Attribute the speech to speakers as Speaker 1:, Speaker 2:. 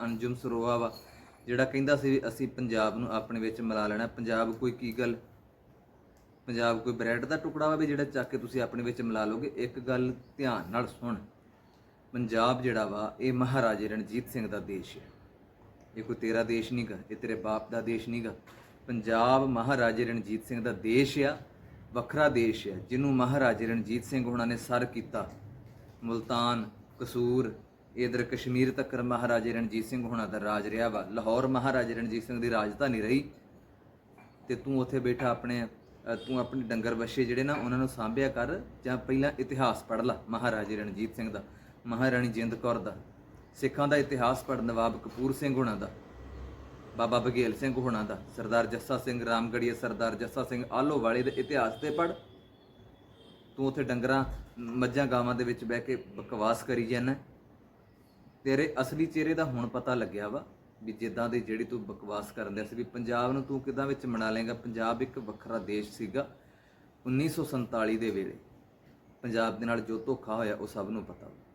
Speaker 1: ਅੰਜੁਮ ਸਰੋਆ ਵਾ, ਜਿਹੜਾ ਕਹਿੰਦਾ ਸੀ ਵੀ ਅਸੀਂ ਪੰਜਾਬ ਨੂੰ ਆਪਣੇ ਵਿੱਚ ਮਿਲਾ ਲੈਣਾ। ਪੰਜਾਬ ਕੋਈ ਕੀ ਗੱਲ? ਪੰਜਾਬ ਕੋਈ ਬ੍ਰੈਡ ਦਾ ਟੁਕੜਾ ਵਾ ਵੀ ਜਿਹੜਾ ਚੱਕ ਕੇ ਤੁਸੀਂ ਆਪਣੇ ਵਿੱਚ ਮਿਲਾ ਲੋਗੇ ਇੱਕ ਗੱਲ ਧਿਆਨ ਨਾਲ ਸੁਣ। ਪੰਜਾਬ ਜਿਹੜਾ ਵਾ, ਇਹ ਮਹਾਰਾਜੇ ਰਣਜੀਤ ਸਿੰਘ ਦਾ ਦੇਸ਼ ਹੈ। ਇਹ ਕੋਈ ਤੇਰਾ ਦੇਸ਼ ਨਹੀਂਗਾ ਇਹ ਤੇਰੇ ਬਾਪ ਦਾ ਦੇਸ਼ ਨਹੀਂਗਾ ਪੰਜਾਬ ਮਹਾਰਾਜੇ ਰਣਜੀਤ ਸਿੰਘ ਦਾ ਦੇਸ਼ ਆ, ਵੱਖਰਾ ਦੇਸ਼ ਹੈ ਜਿਹਨੂੰ ਮਹਾਰਾਜੇ ਰਣਜੀਤ ਸਿੰਘ ਉਹਨਾਂ ਨੇ ਸਰ ਕੀਤਾ। ਮੁਲਤਾਨ ਕਸੂਰ ਇਧਰ ਕਸ਼ਮੀਰ ਤੱਕ ਮਹਾਰਾਜੇ ਰਣਜੀਤ ਸਿੰਘ ਹੋਣਾ ਦਾ ਰਾਜ ਰਿਹਾ ਵਾ। ਲਾਹੌਰ ਮਹਾਰਾਜੇ ਰਣਜੀਤ ਸਿੰਘ ਦੀ ਰਾਜਧਾਨੀ ਰਹੀ ਤੇ ਤੂੰ ਉੱਥੇ ਬੈਠਾ ਆਪਣੇ ਤੂੰ ਆਪਣੇ ਡੰਗਰ ਬੱਛੇ ਜਿਹੜੇ ਨਾ ਉਹਨਾਂ ਨੂੰ ਸਾਂਭਿਆ ਕਰ ਜਾਂ ਪਹਿਲਾਂ ਇਤਿਹਾਸ ਪੜ੍ਹ ਲੈ ਮਹਾਰਾਜੇ ਰਣਜੀਤ ਸਿੰਘ ਦਾ, ਮਹਾਰਾਣੀ ਜਿੰਦ ਕੌਰ ਦਾ, ਸਿੱਖਾਂ ਦਾ ਇਤਿਹਾਸ ਪੜ੍ਹ ਨਵਾਬ ਕਪੂਰ ਸਿੰਘ ਹੁਣਾਂ ਦਾ, ਬਾਬਾ ਬਘੇਲ ਸਿੰਘ ਹੁਣਾਂ ਦਾ, ਸਰਦਾਰ ਜੱਸਾ ਸਿੰਘ ਰਾਮਗੜੀਆ, ਸਰਦਾਰ ਜੱਸਾ ਸਿੰਘ ਆਲੋ ਵਾਲੇ ਦੇ ਇਤਿਹਾਸ ਤੇ ਪੜ੍ਹ। ਤੂੰ ਉੱਥੇ ਡੰਗਰਾਂ, ਮੱਝਾਂ ਗਾਵਾਂ ਦੇ ਵਿੱਚ ਬਹਿ ਕੇ ਬਕਵਾਸ ਕਰੀ ਜਾਂਦਾ ਤੇਰੇ ਅਸਲੀ ਚਿਹਰੇ ਦਾ ਹੁਣ ਪਤਾ ਲੱਗਿਆ ਵਾ ਵੀ ਜਿੱਦਾਂ ਦੀ ਜਿਹੜੀ ਤੂੰ ਬਕਵਾਸ ਕਰਨ ਦਿਆ ਸੀ ਵੀ ਪੰਜਾਬ ਨੂੰ ਤੂੰ ਕਿਦਾਂ ਵਿੱਚ ਮਨਾ ਲੇਗਾ ਪੰਜਾਬ ਇੱਕ ਵੱਖਰਾ ਦੇਸ਼ ਸੀਗਾ 1947 ਦੇ ਵੇਲੇ। ਪੰਜਾਬ ਦੇ ਨਾਲ ਜੋ ਧੋਖਾ ਹੋਇਆ ਉਹ ਸਭ ਨੂੰ ਪਤਾ। ਵਾ